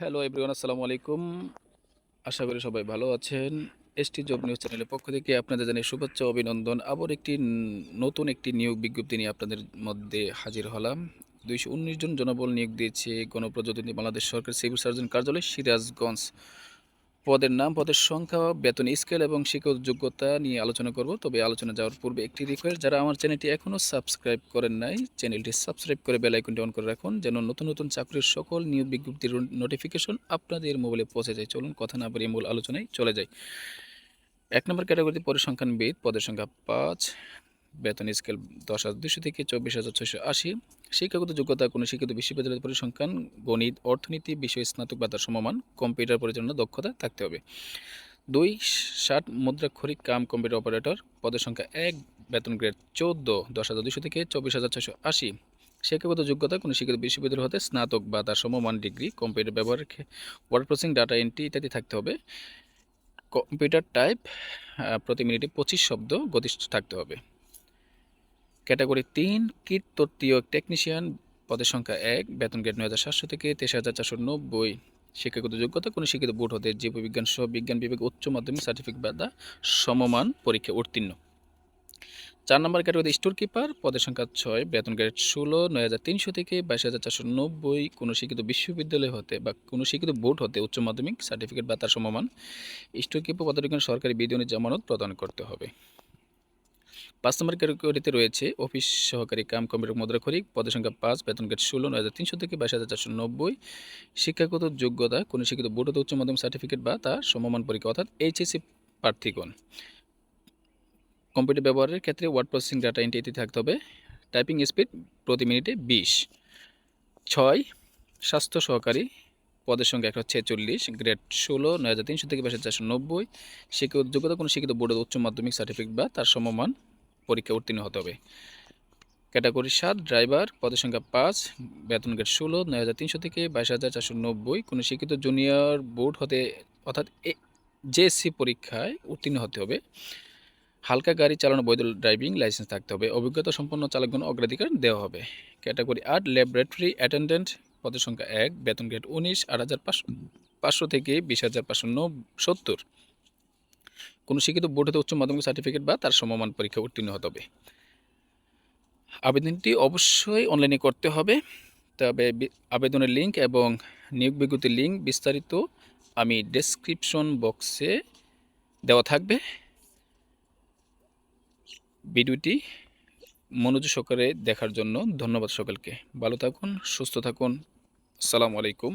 Hello everyone আসসালামু আলাইকুম। আশা করি সবাই ভালো আছেন। এসটি জব নিউজ চ্যানেলের পক্ষ থেকে আপনাদের জানাই শুভেচ্ছা, অভিনন্দন। আবার একটি নতুন একটি নিয়োগ বিজ্ঞপ্তি নিয়ে আপনাদের মধ্যে হাজির হলাম। দুইশো উনিশ জন জনবল নিয়োগ দিয়েছে গণপ্রজাতন্ত্রী বাংলাদেশ সরকার সিভিল সার্জন কার্যালয় সিরাজগঞ্জ। পদের নাম, পদের সংখ্যা, বেতন, স্কেল এবং শিক্ষক যোগ্যতা নিয়ে আলোচনা করব। তবে আলোচনা যাওয়ার পূর্বে একটি রিকোয়েস্ট যারা আমার চ্যানেলটি এখনও সাবস্ক্রাইব করেন নাই, চ্যানেলটি সাবস্ক্রাইব করে বেল আইকনটি অন করে রাখুন, যেন নতুন নতুন চাকরির সকল নিয়োগ বিজ্ঞপ্তির নোটিফিকেশন আপনাদের মোবাইলে পৌঁছে যায়। চলুন কথা না বাড়িয়ে মূল আলোচনায় চলে যায় এক নম্বর ক্যাটাগরিতে পরিসংখ্যানবিদ পদের সংখ্যা পাঁচ বেতন স্কেল দশ হাজার দুশো থেকে চব্বিশ হাজার ছয়শো আশি। শিক্ষাগত যোগ্যতা, কোনো শিক্ষিত বিশ্ববিদ্যালয়ের পরিসংখ্যান, গণিত, অর্থনীতি, বিষয় স্নাতক বা তার সমমান, কম্পিউটার পরিচালনা দক্ষতা থাকতে হবে। দুই, ষাট, মুদ্রাক্ষরিক কাম, কম্পিউটার অপারেটর, পদের সংখ্যা এক, বেতন গ্রেড চোদ্দ, দশ হাজার দুশো থেকে চব্বিশ হাজার ছশো আশি। শিক্ষাগত যোগ্যতা, কোনো শিক্ষিত বিশ্ববিদ্যালয় হতে স্নাতক বা তার সমমান ডিগ্রি, কম্পিউটার ব্যবহারের ওয়ার্ড প্রসেসিং ডাটা এন্ট্রি ইত্যাদি থাকতে হবে। কম্পিউটার টাইপ প্রতি মিনিটে পঁচিশ শব্দ গতি থাকতে হবে। ক্যাটাগরি তিন, কিট তত্ত্বীয় টেকনিশিয়ান পদের সংখ্যা এক, বেতন গ্রেড নয় হাজার সাতশো থেকে তেইশ হাজার চারশো নব্বই। শিক্ষাগত যোগ্যতা, কোনো শিক্ষিত বোর্ড হতে জীববিজ্ঞান সহ বিজ্ঞান বিভাগ উচ্চ মাধ্যমিক সার্টিফিকেট বা সমমান পরীক্ষা উত্তীর্ণ। চার নম্বর ক্যাটাগরি স্টোর কিপার পদের সংখ্যা ছয়, বেতন গ্রেড ষোলো, নয় হাজার তিনশো থেকে বাইশ হাজার চারশো নব্বই। কোনো শিক্ষিত বিশ্ববিদ্যালয় হতে বা কোনো শিক্ষিত বোর্ড হতে উচ্চ মাধ্যমিক সার্টিফিকেট বা তার সমমান। স্টোর কিপার পদের সরকারি বিধিনি জামানত প্রদান করতে হবে। পাঁচ নম্বর ক্যাটাগরিতে রয়েছে অফিস সহকারী কাম কম্পিউটার মুদ্রাক্ষরিক পদের সংখ্যা পাঁচ, বেতন গ্রেড ষোলো, নয় হাজার তিনশো থেকে বাইশ হাজার চারশো নব্বই। শিক্ষাগত যোগ্যতা, কোনো শিক্ষিত বোর্ড উচ্চ মাধ্যমিক সার্টিফিকেট বা তার সমমান পরীক্ষা, অর্থাৎ এইচএসসি প্রার্থীগণ। কম্পিউটার ব্যবহারের ক্ষেত্রে ওয়ার্ড প্রসেসিং, ডাটা এন্ট্রি থাকতে হবে। টাইপিং স্পিড প্রতি মিনিটে বিশ। ছয়, স্বাস্থ্য সহকারী পদের সংখ্যা একটা ছেচল্লিশ গ্রেড ষোলো, নয় হাজার তিনশো থেকে বাইশ হাজার চারশো নব্বই। শিক্ষাগত যোগ্যতা কোনো শিক্ষিত বোর্ডের উচ্চ মাধ্যমিক সার্টিফিকেট বা তার সমমান পরীক্ষা উত্তীর্ণ হতে হবে। ক্যাটাগরি সাত ড্রাইভার পদের সংখ্যা পাঁচ, বেতন গ্রেড ষোলো, নয় হাজার তিনশো থেকে বাইশ হাজার চারশো নব্বই। কোনো শিক্ষিত জুনিয়র বোর্ড হতে, অর্থাৎ জেএসসি পরীক্ষায় উত্তীর্ণ হতে হবে। হালকা গাড়ি চালানো, বৈধ ড্রাইভিং লাইসেন্স থাকতে হবে। অভিজ্ঞতা সম্পন্ন চালকগণ অগ্রাধিকার দেওয়া হবে। ক্যাটাগরি আট ল্যাবরেটরি অ্যাটেন্ডেন্ট পদের সংখ্যা এক, বেতন গ্রেড উনিশ, আট হাজার পাঁচশো পাঁচশো থেকে বিশ হাজার পাঁচশো সত্তর। কোনো শিক্ষিত বোর্ড হতে উচ্চ মাধ্যমিক সার্টিফিকেট বা তার সমমান পরীক্ষা উত্তীর্ণ হতে হবে। আবেদনটি অবশ্যই অনলাইনে করতে হবে, তবে আবেদনের লিঙ্ক এবং নিয়োগ বিজ্ঞপ্তির লিঙ্ক বিস্তারিত আমি ডেসক্রিপশন বক্সে দেওয়া থাকবে। ভিডিওটি মনোযোগ সহকারে দেখার জন্য ধন্যবাদ সকলকে। ভালো থাকুন, সুস্থ থাকুন। আসসালামু আলাইকুম।